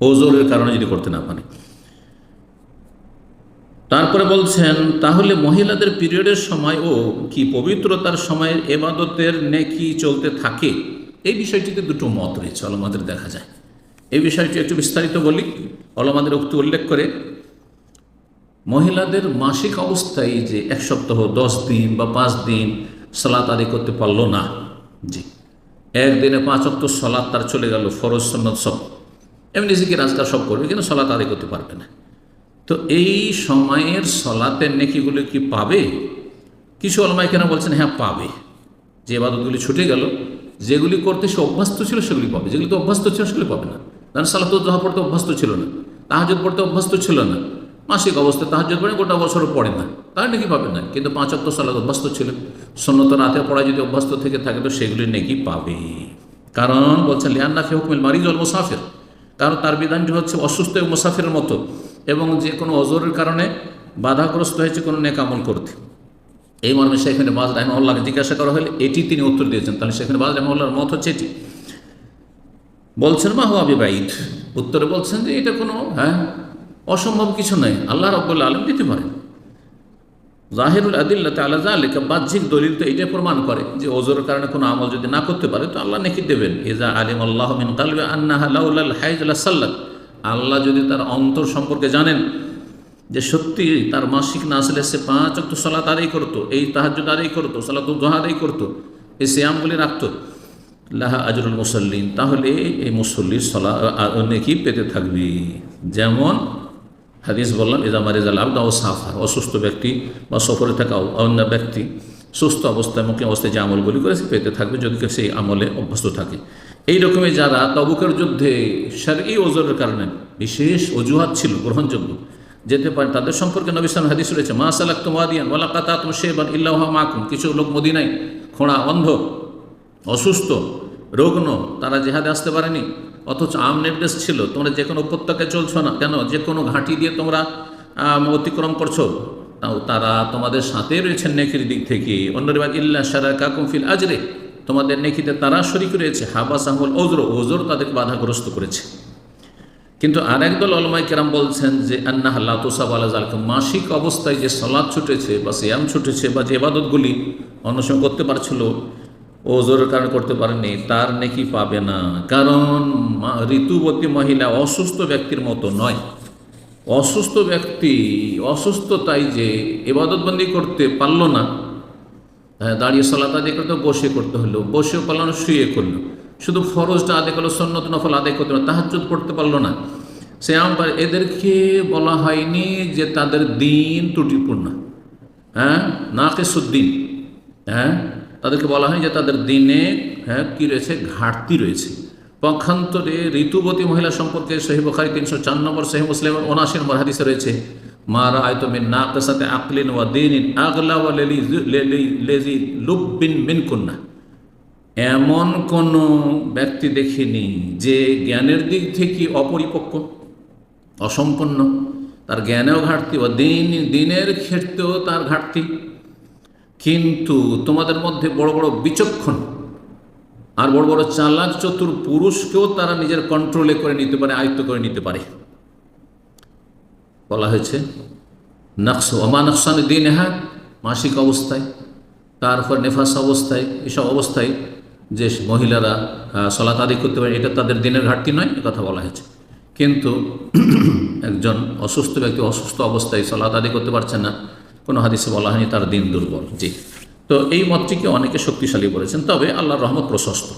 ওজোরের কারণে যদি করতে না পারে। তারপরে বলছেন, তাহলে মহিলাদের পিরিয়ডের সময় ও কি পবিত্রতার সময়ের এবাদতের নেকি চলতে থাকে? এই বিষয়টিতে দুটো মত রয়েছে অলমাদের দেখা যায়। এই বিষয়টি একটু বিস্তারিত বলি অলমাদের উক্তি উল্লেখ করে। মহিলাদের মাসিক অবস্থায় যে এক সপ্তাহ, দশ দিন বা পাঁচ দিন সলাত আদায় করতে পারল না। জি। একদিনে পাঁচ অক্ট সলাৎ তার চলে গেল, ফরজ সন্ন্যত সব। এমনি জিকির আজকাল সব করবে, কিন্তু সলাত আদায় করতে পারবে না। তো এই সময়ের সলাতের নেকিগুলো কি পাবে? কিছু অলমাই কেন বলছেন হ্যাঁ পাবে। যে এবাদতগুলি ছুটে গেল, যেগুলি করতে সে অভ্যস্ত ছিল সেগুলি পাবে। যেগুলি তো অভ্যস্ত ছিল সেগুলি পাবে না। কারণ সালাত দোহা পড়তে অভ্যস্ত ছিল না। তাহাজত পড়তে অভ্যস্ত ছিল না। মাসিক অবস্থায় তাহাজত পড়ে গোটা বছরও পড়ে না। তার নাকি পাবে না। কিন্তু পাঁচ অক্ট সালাত অভ্যস্ত ছিল সন্ন্যত রাতে পড়া যদি অভ্যস্ত থেকে থাকে, তো সেগুলি নাকি পাবে। কারণ বলছেন লিয়ান্নাফি হুকমিল মারিজ অল মুসাফির। কারণ তার বিধানটি হচ্ছে অসুস্থ মুসাফিরের মতো এবং যে কোনো অজরের কারণে বাধাগ্রস্ত হয়েছে কোনো নেক আমল করতে। এই মর্মে সেখানে বাজ রাহমহল্লাকে জিজ্ঞাসা করা হলে এটি তিনি উত্তর দিয়েছেন। তাহলে সেখানে বাজ রাহমহল্লার মত হচ্ছে এটি। বলছেন, মা হাবি বিবাহিত উত্তরে বলছেন যে, এটা কোনো হ্যাঁ অসম্ভব কিছু নয়। আল্লাহ রব্বুল্লা আলম দিতে পারেন। জাহিরুল আদিল্লা তালা জালিকা বাহ্যিক দলিল তো এটা প্রমাণ করে যে ওজোর কারণে কোনো আমল যদি না করতে পারে, তো আল্লাহ নেকি দেবেন। এজা আলিম আল্লাহ মিন কালবে আন্নাহা লাউলাল হাইজুল্লাহ সাল্লাত। আল্লাহ যদি তার অন্তর সম্পর্কে জানেন যে সত্যি তার মাসিক না আসলে সে পাঁচ অক্ট সলাত আদায় করতো, এই তাহাজুদ আদায় করতো সালাত দোহা আদায় করতো, এই শ্যামগুলি রাখতো, লাহা আজরুল মুসল্লিন, তাহলে এই মুসল্লির সলা নেকি পেতে থাকবি। যেমন হাদিস বললাম এজা মারিজাল আবদা ও সাফার অসুস্থ ব্যক্তি বা সফরে থাকা অন্য ব্যক্তি সুস্থ অবস্থায়, মুখে অবস্থায় যে আমলগুলি করে সে পেতে থাকবে যদি কেউ সেই আমলে অভ্যস্ত থাকে। এই রকমের যারা তবুকের যুদ্ধে সার এই ওজোরের কারণে বিশেষ অজুহাত ছিল, গ্রহণযোগ্য, যেতে পারেন, তাদের সম্পর্কে নবিসাম হাদিস রয়েছে, মা সালাক তোমাদিয়ান ওয়ালা কাতা তুম শেবান ইল্লাহ মাকুম কিছু লোক মদিনায় খোঁড়া, অন্ধ, অসুস্থ রোগ্ন তারা জেহাদে আসতে পারেনি। অথচ আম নির্দেশ ছিল, তোমরা যে কোনো উপত্যকায় চলছো না। কেন? যে কোনো ঘাঁটি দিয়ে তোমরা অতিক্রম করছ। তাও তারা তোমাদের সাথে রয়েছেন নেকির দিক থেকে। অন্যরিবাদ ইল্লা সারা কাকুমফিল আজরে। তোমাদের নেকিতে তারা শরিক রয়েছে। হাবা সাহুল ওজর ওজর তাদেরকে বাধাগ্রস্ত করেছে। কিন্তু আর একদল অলমাই কেরাম বলছেন যে আন্না আল্লাহ তোসাব আলাজালকে মাসিক অবস্থায় যে সলাদ ছুটেছে বা সিয়াম ছুটেছে বা যে এবাদতগুলি অন্য সময় করতে পারছিল ও জোরের কারণে করতে পারেনি তার নেকি পাবে না। কারণ ঋতুবতী মহিলা অসুস্থ ব্যক্তির মতো নয়। অসুস্থ ব্যক্তি অসুস্থতাই যে এবাদতবন্দি করতে পারল না হ্যাঁ দাঁড়িয়ে সলাত আদায় করতে, বসে করতে হলো, বসেও পারল না, শুয়ে করল। শুধু ফরজটা আদায় করল সন্ন্যত নফল আদায় করতে পারল তাহাজুদ পড়তে পারল না। সে আমার এদেরকে বলা হয়নি যে তাদের দিন ত্রুটিপূর্ণ। হ্যাঁ না কেসুদ্দিন হ্যাঁ তাদেরকে বলা হয় যে তাদের দিনে হ্যাঁ কী রয়েছে? ঘাটতি রয়েছে। পক্ষান্তরে ঋতুবতী মহিলা সম্পর্কে সহি বখারি তিনশো চার নম্বর সহি মুসলিম ওনাশি নম্বর হাদিসে রয়েছে, মারা আয়তো মিন না কেসাতে আকলিন ওয়া দিন আগলা ওয়া লেলি লেলি, লেজি লুব্বিন মিন কন্যা এমন কোন ব্যক্তি দেখিনি যে জ্ঞানের দিক থেকে অপরিপক্ক, অসম্পন্ন। তার জ্ঞানেও ঘাটতি ও দিন, দিনের ক্ষেত্রেও তার ঘাটতি। কিন্তু তোমাদের মধ্যে বড় বড় বিচক্ষণ আর বড় বড় চালাক চতুর পুরুষকেও তারা নিজের কন্ট্রোলে করে নিতে পারে, আয়ত্ত করে নিতে পারে। বলা হয়েছে নকশ অমা নকশান দিন হ্যাঁ মাসিক অবস্থায়, তারপর নেফাস অবস্থায়, এসব অবস্থায় যে মহিলারা সলাত আদি করতে পারে, এটা তাদের দিনের ঘাটতি নয় কথা বলা হয়েছে। কিন্তু একজন অসুস্থ ব্যক্তি অসুস্থ অবস্থায় সলাত আদি করতে পারছে না কোনো হাদিসে বলা হয়নি তার দিন দুর্বল, জি। তো এই মতটিকে অনেকে শক্তিশালী বলেছেন, তবে আল্লাহর রহমত প্রশস্ত